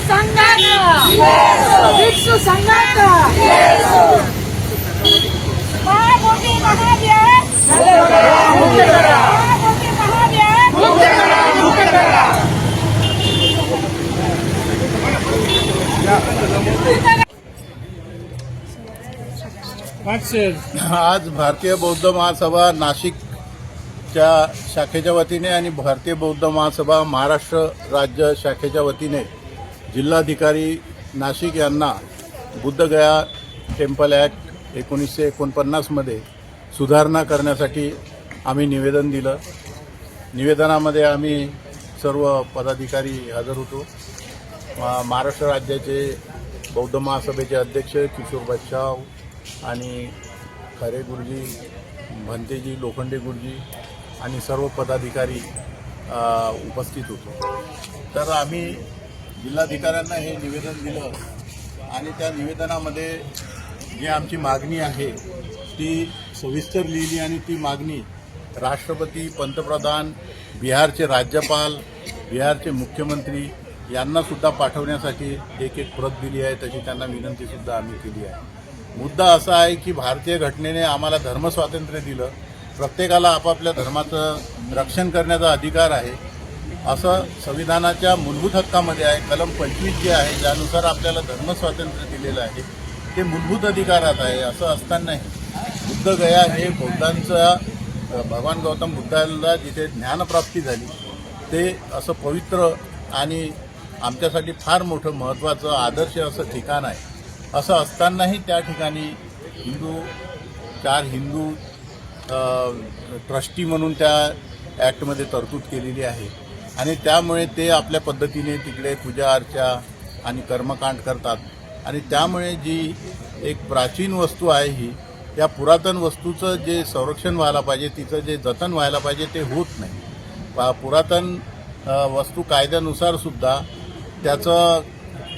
संघाचा भिक्षू संघाचा महामोठी महाव्यास महामोठी महाव्यास आज भारतीय बौद्ध महासभा नाशिकच्या शाखेच्या वतीने आणि भारतीय बौद्ध महासभा महाराष्ट्र राज्य शाखेच्या वतीने जिल्हाधिकारी नाशिक यांना बुद्धगया टेम्पल ॲक्ट एकोणीसशे एकोणपन्नासमध्ये सुधारणा करण्यासाठी आम्ही निवेदन दिलं. निवेदनामध्ये आम्ही सर्व पदाधिकारी हजर होतो. महाराष्ट्र राज्याचे बौद्ध महासभेचे अध्यक्ष किशोर बच्चाव आणि खरे गुरुजी भंतेजी लोखंडे गुरुजी आणि सर्व पदाधिकारी उपस्थित होतो. तर आम्ही जिल्हाधिकाऱ्यांना हे निवेदन दिलं आणि त्या निवेदनामध्ये जी आमची मागणी आहे ती सविस्तर लिहिली आणि ती मागणी राष्ट्रपती पंतप्रधान बिहारचे राज्यपाल बिहारचे मुख्यमंत्री यांनासुद्धा पाठवण्यासाठी एक एक प्रत दिली आहे तशी त्यांना विनंतीसुद्धा आम्ही केली आहे. मुद्दा असा आहे की भारतीय घटनेने आम्हाला धर्मस्वातंत्र्य दिलं. प्रत्येकाला आपापल्या धर्माचं रक्षण करण्याचा अधिकार आहे. असं संविधानाच्या मूलभूत हक्कामध्ये आहे. कलम पंचवीस जे आहे ज्यानुसार आपल्याला धर्मस्वातंत्र्य दिलेलं आहे ते मूलभूत अधिकारात आहे असं असतानाही बुद्धगया हे बौद्धांचा भगवान गौतम बुद्धाला जिथे ज्ञानप्राप्ती झाली ते असं पवित्र आणि आमच्यासाठी फार मोठं महत्त्वाचं आदर्श असं ठिकाण आहे. असं असतानाही त्या ठिकाणी हिंदू चार हिंदू ट्रस्टी म्हणून त्या ॲक्टमध्ये तरतूद केलेली आहे. आणि त्यामुळे ते आपल्या पद्धतीने तिकडे पूजा अर्चा आणि कर्मकांड करतात. आणि त्यामुळे जी एक प्राचीन वस्तू आहे ही या पुरातन वस्तूचं जे संरक्षण व्हायला पाहिजे तिचं जे जतन व्हायला पाहिजे ते होत नाही. पा पुरातन वस्तू कायद्यानुसारसुद्धा त्याचं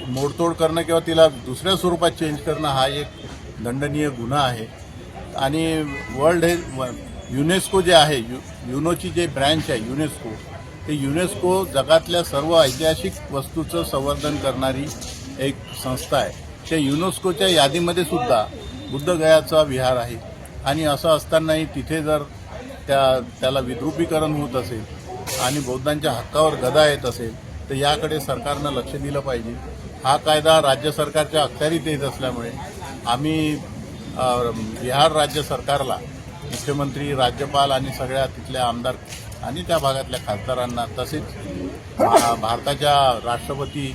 मोडतोड करणं किंवा तिला दुसऱ्या स्वरूपात चेंज करणं हा एक दंडनीय गुन्हा आहे. आणि वर्ल्ड हे युनेस्को जे आहे यु युनोची जे ब्रँच आहे युनेस्को ते युनेस्को जगातल्या सर्व ऐतिहासिक वस्तूचं संवर्धन करणारी एक संस्था आहे. त्या युनेस्कोच्या यादीमध्ये सुद्धा बुद्धगयाचा विहार आहे. आणि असं असतानाही तिथे जर त्या त्याला विद्रुपीकरण होत असेल आणि बौद्धांच्या हक्कावर गदा येत असेल तर याकडे सरकारनं लक्ष दिलं पाहिजे. हा कायदा राज्य सरकारच्या अखत्यारीत येत असल्यामुळे आम्ही बिहार राज्य सरकारला मुख्यमंत्री राज्यपाल आणि सगळ्या तिथल्या आमदार आणि त्या भागातल्या खासदारांना तसेच भारताच्या राष्ट्रपती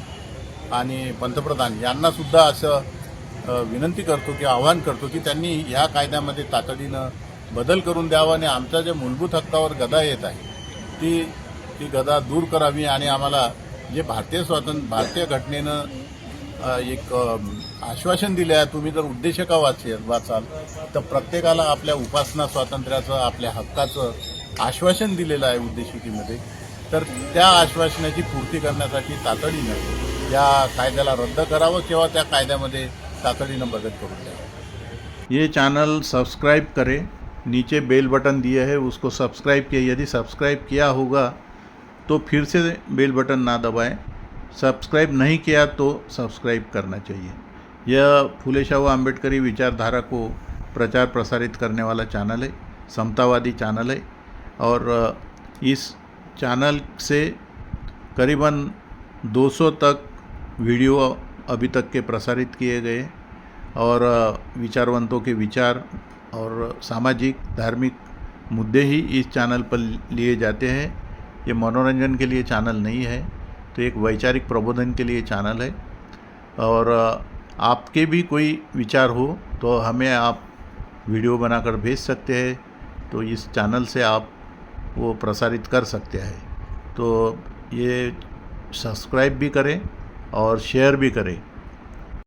आणि पंतप्रधान यांना सुद्धा असं विनंती करतो की आवाहन करतो की त्यांनी ह्या कायद्यामध्ये तातडीनं बदल करून द्यावा आणि आमच्या ज्या मूलभूत हक्कावर गदा येत आहे ती ती गदा दूर करावी आणि आम्हाला जे भारतीय स्वातंत्र्य भारतीय घटनेनं एक आश्वासन दिले आहे. तुम्ही जर उद्देशका वाचे वाचाल तर प्रत्येकाला आपल्या उपासना स्वातंत्र्याचं आपल्या हक्काचं आश्वासन दिलेलं आहे उद्देशिकेमध्ये. तर त्या आश्वासनाची पूर्ती करण्यासाठी तातडीनं या कायद्याला रद्द करावं किंवा त्या कायद्यामध्ये तातडीनं बदल करून द्यावं. ये चैनल सब्सक्राइब करें. नीचे बेल बटन दिए है उसको सब्सक्राइब किया। यदि सब्सक्राइब किया होगा तो फिर से बेल बटन ना दबाएं। सब्सक्राइब नहीं किया तो सब्सक्राइब करना चाहिए। यह फूले शाहू आम्बेडकरी विचारधारा को प्रचार प्रसारित करने वाला चैनल है, समतावादी चैनल है और इस चैनल से करीबन 200 तक वीडियो अभी तक के प्रसारित किए गए और विचारवंतों के विचार और सामाजिक, धार्मिक मुद्दे ही इस चैनल पर लिए जाते हैं। ये मनोरंजन के लिए चैनल नहीं है। तो एक वैचारिक प्रबोधन के लिए चैनल है। और आपके भी कोई विचार हो तो हमें आप वीडियो बनाकर भेज सकते हैं। तो इस चैनल से आप वो प्रसारित कर सकते हैं। तो ये सब्सक्राइब भी करें और शेयर भी करें।